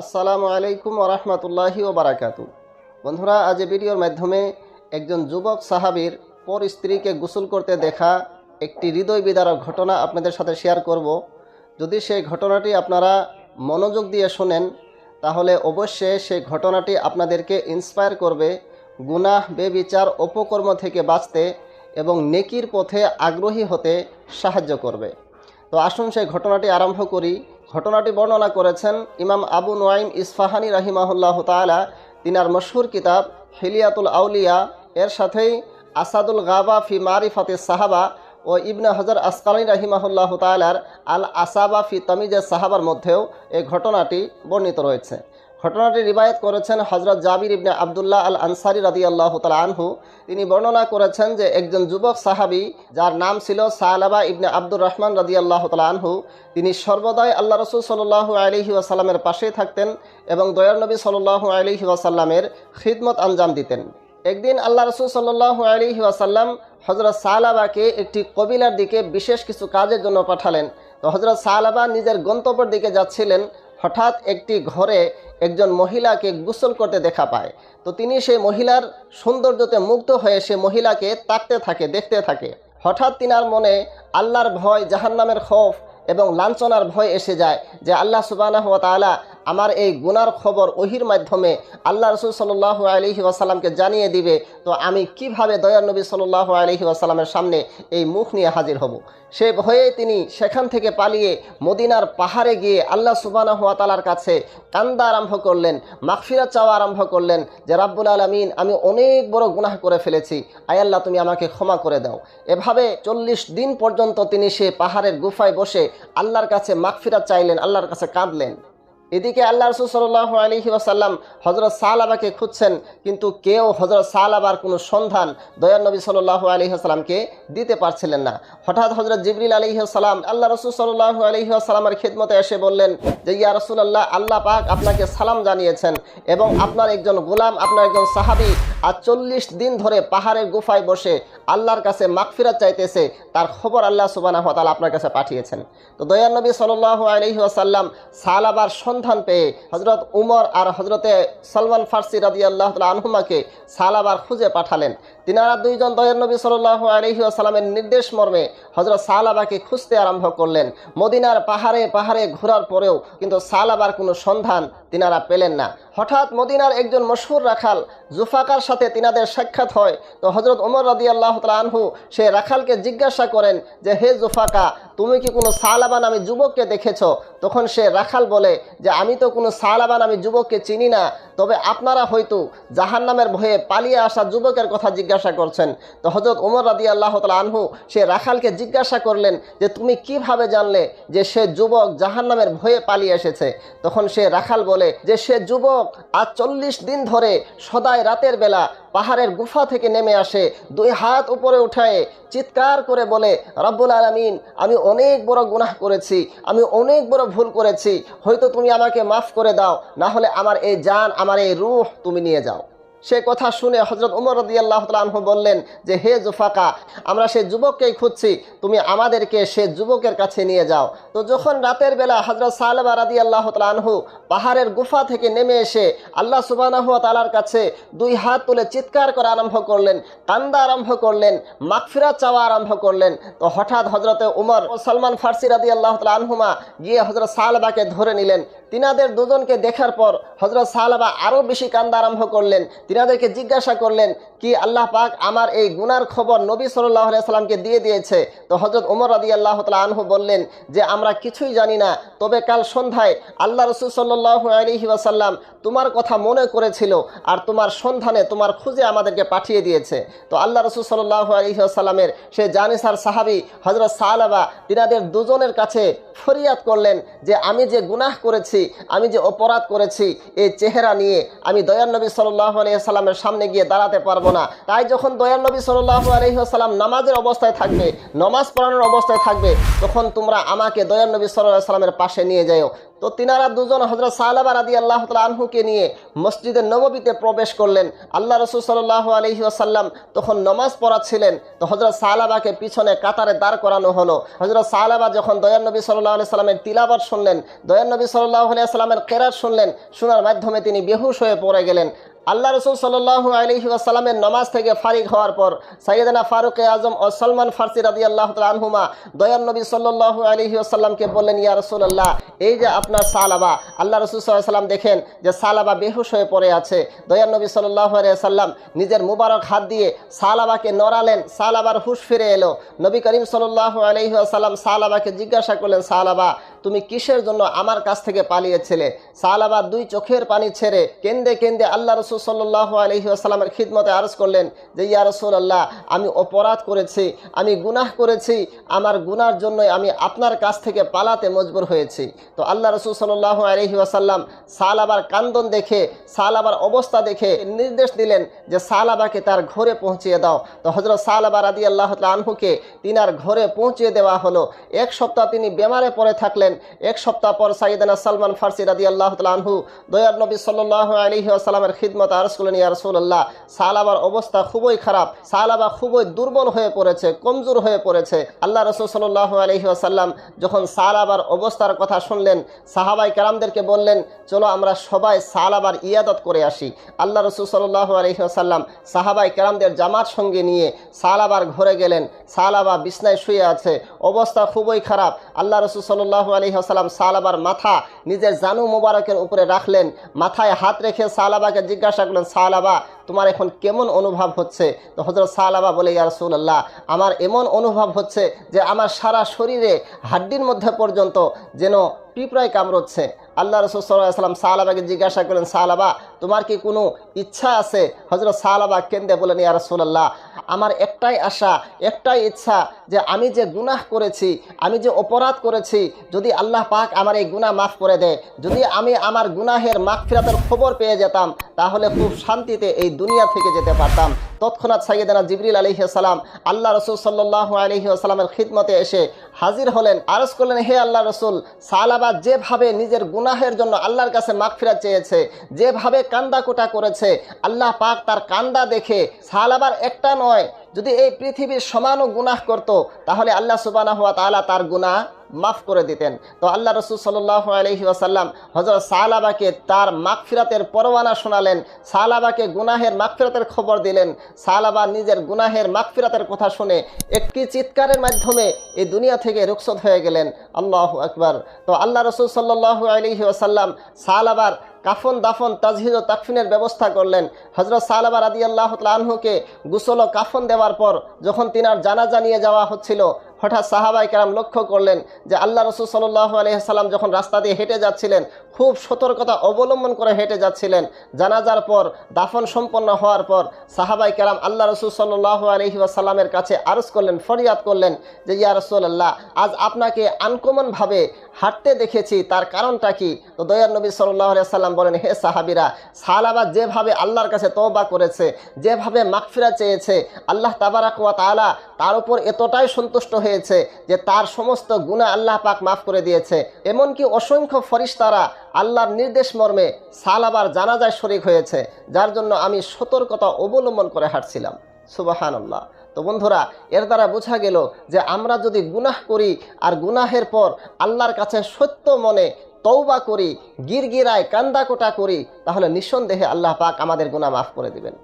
আসসালামু আলাইকুম ওরহমতুল্লাহি ওবারাকাতু বন্ধুরা, আজ ভিডিওর মাধ্যমে একজন যুবক সাহাবীর পর স্ত্রীকে গোসল করতে দেখা একটি হৃদয় বিদারক ঘটনা আপনাদের সাথে শেয়ার করব। যদি সেই ঘটনাটি আপনারা মনোযোগ দিয়ে শোনেন, তাহলে অবশ্যই সেই ঘটনাটি আপনাদেরকে ইন্সপায়ার করবে গুনাহ, বেবিচার, অপকর্ম থেকে বাঁচতে এবং নেকির পথে আগ্রহী হতে সাহায্য করবে। তো আসুন সেই ঘটনাটি আরম্ভ করি। ঘটনাটি বর্ণনা করেছেন ইমাম আবু নোয়াইম ইসফাহানি রাহিমাহুল্লাহ তালা তিনার মশহুর কিতাব হিলিয়াতুল আউলিয়া। এর সাথেই আসাদুল গাবা ফি মারি মারিফাতে সাহাবা ও ইবনে হজর আসকালী রাহিমাহুল্লাহ তালার আল আসাবা ফি তমিজে সাহাবার মধ্যেও এই ঘটনাটি বর্ণিত রয়েছে। ঘটনাটি রিবায়ত করেছেন হজরত জাবির ইবনে আবদুল্লাহ আল আনসারি রাদি আল্লাহ আনহু। তিনি বর্ণনা করেছেন যে একজন যুবক সাহাবি, যার নাম ছিল সালাবা ইবনে আব্দুর রহমান রাদি আল্লাহ আনহু, তিনি সর্বদাই আল্লাহ রসুল সাল্লাহু আলহি ওয়াসাল্লামের পাশেই থাকতেন এবং দয়াল নবী সাল্লাহু আলহি খিদমত আঞ্জাম দিতেন। একদিন আল্লাহ রসুল সাল্লাহু আলহি ওয়াসাল্লাম হজরত সালাবাকে একটি কবিলার দিকে বিশেষ কিছু কাজের জন্য পাঠালেন। তো হজরত সালাবা নিজের গন্তব্যের দিকে যাচ্ছিলেন হঠাৎ একটি ঘরে একজন মহিলাকে গোসল করতে দেখা পায়। তো তিনি সেই মহিলার সৌন্দর্যতে মুগ্ধ হয়ে সে মহিলাকে তাকতে থাকে, দেখতে থাকে। হঠাৎ তিনার মনে আল্লাহর ভয়, জাহান্নামের খফ এবং লাঞ্ছনার ভয় এসে যায় যে আল্লাহ সুবানা সুবাহ তালা আমার এই গুনার খবর ওহির মাধ্যমে আল্লাহ রসুল সাল্লাহ আলহি ওয়াসাল্লামকে জানিয়ে দিবে, তো আমি কীভাবে দয়ার নবী সাল্লাহ আলহি ওয়াসাল্লামের সামনে এই মুখ নিয়ে হাজির হব? সে ভয়ে তিনি সেখান থেকে পালিয়ে মদিনার পাহাড়ে গিয়ে আল্লাহ সুবানা হুয়া তালার কাছে কান্দা আরম্ভ করলেন, মাগফিরাত চাওয়া আরম্ভ করলেন যে, রাব্বুল আলমিন, আমি অনেক বড় গুনাহ করে ফেলেছি। আয়াল্লাহ তুমি আমাকে ক্ষমা করে দাও। এভাবে চল্লিশ দিন পর্যন্ত তিনি সে পাহাড়ের গুফায় বসে আল্লাহর কাছে মাগফিরাত চাইলেন, আল্লাহর কাছে কাঁদলেন। এদিকে আল্লাহ রসুল সাল্লাহ আলহি ওয়াসাল্লাম হজরত সাহালাবাকে খুঁজছেন, কিন্তু কেউ হজরত সাহালাবার কোনো সন্ধান দয়ার নবী সাল্লাহ আলহি আসাল্লামকে দিতে পারছিলেন না। হঠাৎ হজরত জিবরিল আলহি সাল্লাম আল্লাহ রসুল সাল্লাহ আলহি আসাল্লামের খিদমতে এসে বললেন, যে ইয়া রসুল্লাহ আল্লাহ পাক আপনাকে সালাম জানিয়েছেন এবং আপনার একজন গোলাম, আপনার একজন সাহাবি আর চল্লিশ দিন ধরে পাহাড়ের গুফায় বসে আল্লাহর কাছে মাগফিরাত চাইতেছে, তার খবর আল্লাহ সুবানা তালা আপনার কাছে পাঠিয়েছেন। তো দয়ার নবী সাল্লাহ আলহি আসাল্লাম সালাবার সন্ধান পেয়ে হজরত উমর আর হজরতে সলমান ফার্সি রাজি আল্লাহ আনহুমাকে সালাবার খুঁজে পাঠালেন। তিনারা দুইজন দয়ের নবী সাল্লাহ আলহি আসাল্লামের নির্দেশ মর্মে হজরত সালাবাকে খুঁজতে আরম্ভ করলেন। মদিনার পাহাড়ে পাহাড়ে ঘোরার পরেও কিন্তু সালাবার কোনো সন্ধান তিনারা পেলেন না। হঠাৎ মদিনার একজন মশহুর রাখাল জুফাকার সাথে তিনাদের সাক্ষাৎ হয়। তো হজরত উমর রাদি আল্লাহ আনহু, সে রাখালকে জিজ্ঞাসা করেন যে, হে জুফাকা, তুমি কি কোনো সালাবা নামী যুবককে দেখেছ? তখন সে রাখাল বলে যে, আমি তো কোনো সালাবা নামী যুবককে চিনি না, তবে আপনারা হয়তো জাহান নামের ভয়ে পালিয়ে আসা যুবকের কথা জিজ্ঞাসা করছেন। তো হজরত উমর রাদি আল্লাহ আনহু, সে রাখালকে জিজ্ঞাসা করলেন যে, তুমি কীভাবে জানলে যে সে যুবক জাহান নামের ভয়ে পালিয়ে এসেছে? তখন সে রাখাল বলে যে সে যুবক আজ চল্লিশ দিন ধরে সদাই রাতের বেলা পাহাড়ের গুফা থেকে নেমে আসে, দুই হাত উপরে উঠায় চিৎকার করে বলে, রব্বুল আলমিন, আমি অনেক বড় গুনাহ করেছি, আমি অনেক বড় ভুল করেছি, হয়তো তুমি আমাকে মাফ করে দাও, না হলে আমার এই জান, আমার এই রুহ তুমি নিয়ে যাও। সে কথা শুনে হজরত উমর রদি আল্লাহ বললেন যে, হে জুফাকা, আমরা সে যুবককেই খুঁজছি। তুমি আমাদেরকে সে যুবকের কাছে নিয়ে যাও। তো যখন রাতের বেলা হজরত সালবা রাদি আল্লাহ তালহু পাহাড়ের গুফা থেকে নেমে এসে আল্লাহ সুবানাহ তালার কাছে দুই হাত তুলে চিৎকার করা আরম্ভ করলেন, কান্দা আরম্ভ করলেন, মাগফিরা চাওয়া আরম্ভ করলেন, তো হঠাৎ হজরতে উমর ও সালমান ফার্সি রাদি আল্লাহ আনহুমা গিয়ে হজরত সালবাকে ধরে নিলেন। তিনাদের দুজনকে দেখার পর হজরত সাহাবা আরও বেশি কান্দা আরম্ভ করলেন। তিনাদেরকে জিজ্ঞাসা করলেন, কি আল্লাহ পাক আমার এই গুনার খবর নবী সাল্লাহ সাল্লামকে দিয়ে দিয়েছে? তো হজরত উমর রাদি আল্লাহ তালা আনহু বললেন, যে আমরা কিছুই জানি না, তবে কাল সন্ধ্যায় আল্লাহ রসুল সাল্লাহ আলহি ওয়াসাল্লাম তোমার কথা মনে করেছিল আর তোমার সন্ধানে তোমার খুঁজে আমাদেরকে পাঠিয়ে দিয়েছে। তো আল্লাহ রসুল সাল্লাহ আলহি আসাল্লামের সে জানিসার সাহাবি হজরত সাহাবা তিনাদের দুজনের কাছে ফরিয়াদ করলেন যে, আমি যে গুনাহ করেছি আমি যে অপরাধ করেছি, এই চেহারা নিয়ে আমি দয়ার নবী সাল্লাহ আলহিহাস্লামের সামনে গিয়ে দাঁড়াতে পারব না। তাই যখন দয়ার নবী সাল্লাহ আলহিহাস্লাম নামাজের অবস্থায় থাকবে, নমাজ পড়ানোর অবস্থায় থাকবে, তখন তোমরা আমাকে দয়ার নবী সাল্লাহ সাল্লামের পাশে নিয়ে যাও তো তিনারা দুজন হজরত সাহাবা রাদি আল্লাহ তালা আনহুকে নিয়ে মসজিদের নববীতে প্রবেশ করলেন। আল্লাহ রসুল সাল্লাহ আলহি আসাল্লাম তখন নমাজ পড়াচ্ছিলেন। তো হজরত সাহাবাকে পিছনে কাতারে দাঁড় করানো হলো। হজরত সাহাবা যখন দয়ান নবী সাল্লাহ আলি সাল্লামের তিলাবাত শুনলেন দয়ান নবী সাল্লাহ আলিয়া সাল্লামের কেরাত শুনলেন, শোনার মাধ্যমে তিনি বেহুশ হয়ে পড়ে গেলেন। আল্লাহ রসুল সাল্লাহ আলহি আসাল্লামের নমাজ থেকে ফারিক হওয়ার পর সাইয়েদানা ফারুক আজম ও সলমান ফার্সি রাদি আল্লাহ আনহুমা দয়ান নবী সাল্লাহ আলহি আসাল্লামকে বললেন, ইয়া রসুল্লাহ এই যে আপনার সালাবা, আল্লাহ রসুল সাল্লাম দেখেন যে সালাবা বেহুশ হয়ে পড়ে আছে। দয়ান নবী সাল্লাহ সাল্লাম নিজের মুবারক হাত দিয়ে সালাবাকে নড়ালেন, সালাবার হুশ ফিরে এলো। নবী করিম সাল্লাহ আলহি আসাল্লাম সালাবাকে জিজ্ঞাসা করলেন, সালাবা তুমি কিসের জন্য আমার কাছ থেকে পালিয়েছিলে? সালাবা দুই চোখের পানি ছেড়ে কেন্দে কেন্দে আল্লাহ রসুল সাল্লাহ আলহি খিদমতে আরজ করলেন যে, ইয়া রসুল আল্লাহ আমি অপরাধ করেছি, আমি গুনাহ করেছি, আমার গুনার জন্যই আমি আপনার কাছ থেকে পালাতে মজবুর হয়েছি। তো আল্লাহ রসুল সাল্লাহ আলহি আসাল্লাম সালাবার কান্দন দেখে, সালাবার অবস্থা দেখে নির্দেশ দিলেন যে, সালাবাকে তার ঘরে পৌঁছিয়ে দাও। তো হজরত সালাবা রাদি আল্লাহ আনহুকে তিনার ঘরে পৌঁছিয়ে দেওয়া হলো। এক সপ্তাহ তিনি বেমারে পড়ে থাকলেন এক সপ্তাহ পর সাইদানা সালমান ফার্সি রাদি আল্লাহ আনহু দয়ার নবী সাল্লাহ আলহি আসালামের খিদমত আরস করলেন, ইয়া রসুল্লাহ সালাবার অবস্থা খুবই খারাপ সালাবা খুবই দুর্বল হয়ে পড়েছে, কমজোর হয়ে পড়েছে। আল্লাহ রসুল সাল্লাহ আলহি আসাল্লাম যখন সালাবার অবস্থার কথা শুনলেন, সাহাবাই কারামদেরকে বললেন, চলো আমরা সবাই সালাবার ইয়াদত করে আসি। আল্লাহ রসুল সাল্লাহ আলহি আসাল্লাম সাহাবাই কারামদের জামাত সঙ্গে নিয়ে সালাবার ঘরে গেলেন সালাবা বিছনায় শুয়ে আছে, অবস্থা খুবই খারাপ। আল্লাহ রসুল সাল্লাহ আলহি আসাল্লাম সালাবার মাথা নিজের জানু মুবারকের উপরে রাখলেন, মাথায় হাত রেখে সালাবাকে জিজ্ঞাসা করলেন, সালাবা, তোমার এখন কেমন অনুভব হচ্ছে? তো হজরত সালাবা বলে, ইয়া রসুল্লাহ আমার এমন অনুভব হচ্ছে যে আমার সারা শরীরে হাড্ডির মধ্যে পর্যন্ত যেন পিঁপড়ায় কামড়চ্ছে। আল্লাহ রসুল সাল্লাম সাহালাবাকে জিজ্ঞাসা করলেন সাহালাবা তোমার কি কোনো ইচ্ছা আছে? হজরত সাহালাবা কেন্দ্রে বলেন ইয়া রসুল্লাহ আমার একটাই আশা, একটাই ইচ্ছা যে আমি যে গুনাহ করেছি, আমি যে অপরাধ করেছি, যদি আল্লাহ পাক আমার এই গুনাহ মাফ করে দেয়, যদি আমি আমার গুনাহের মাগফিরাতের খবর পেয়ে যেতাম, তাহলে খুব শান্তিতে এই দুনিয়া থেকে যেতে পারতাম। তৎক্ষণাৎ সাইয়েদানা জিবরিল আলহিসাল্লাম আল্লাহ রসুল সাল্লাহ আলহিহাস্লামের খিদমতে এসে হাজির হলেন। আরস করলেন, হে আল্লাহ রসুল, সালাবা যেভাবে নিজের গুনাহের জন্য আল্লাহর কাছে মাগফিরাত চেয়েছে, যেভাবে কান্দা কোটা করেছে, আল্লাহ পাক তার কান্দা দেখে সালাবার একটা নয় যদি এই পৃথিবীর সমানও গুনাহ করত, তাহলে আল্লাহ সুবানা হওয়া তালা তার গুনাহ মাফ করে দিতেন। তো আল্লাহ রসুল সাল্লাহ আলহি আসাল্লাম হজরত সালাবাকে তার মাগফিরাতের পরোয়ানা শোনালেন, সালাবাকে গুনাহের মাগফিরাতের খবর দিলেন। সালাবা নিজের গুনাহের মাগফিরাতের কথা শুনে একটি চিৎকারের মাধ্যমে এই দুনিয়া থেকে রুখসত হয়ে গেলেন। আল্লাহ আকবার। তো আল্লাহ রসুল সাল্লাহ আলহি আসাল্লাম সালাবার কাফন দাফন তাজহিজ ও তাকফিনের ব্যবস্থা করলেন। হজরত সালাবা রাদি আল্লাহ আনহুকে গুসল ও কাফন দেওয়ার পর যখন তিনার জানাজা নিয়ে যাওয়া হচ্ছিল, হঠাৎ সাহাবাই কেরাম লক্ষ্য করলেন যে আল্লাহ রসুল সাল্লাহ আলহিহাল্লাম যখন রাস্তা দিয়ে হেঁটে যাচ্ছিলেন খুব সতর্কতা অবলম্বন করে হেঁটে যাচ্ছিলেন। জানাজার পর, দাফন সম্পন্ন হওয়ার পর সাহাবাই কেরাম আল্লাহ রসুল সাল্লাহ আলহি আসাল্লামের কাছে আরজ করলেন, ফরিয়াদ করলেন যে, ইয়া রসুল্লাহ আজ আপনাকে আনকমনভাবে হাঁটতে দেখেছি, তার কারণটা কি? তো দয়ার নবী সাল্লাহ সাল্লাম বলেন, হে সাহাবিরা সাহালাবা যেভাবে আল্লাহর কাছে তওবা করেছে, যেভাবে মাকফিরা চেয়েছে, আল্লাহ তাবারাকুয়া তালা তার উপর এতটাই সন্তুষ্ট হয়েছে যে, তার সমস্ত গুণা আল্লাহ পাক মাফ করে দিয়েছে। এমনকি অসংখ্য ফরিস্তারা আল্লাহর নির্দেশ মর্মে সালাবার জানাজায় শরিক হয়েছে, যার জন্য আমি সতর্কতা অবলম্বন করে হাঁটছিলাম। সুবাহান আল্লাহ তো বন্ধুরা, এর দ্বারা বোঝা গেল যে আমরা যদি গুনাহ করি আর গুনাহের পর আল্লাহর কাছে সত্য মনে তৌবা করি, গিরগিরায় কান্দাকোটা করি, তাহলে নিঃসন্দেহে আল্লাহ পাক আমাদের গুনাহ মাফ করে দিবেন।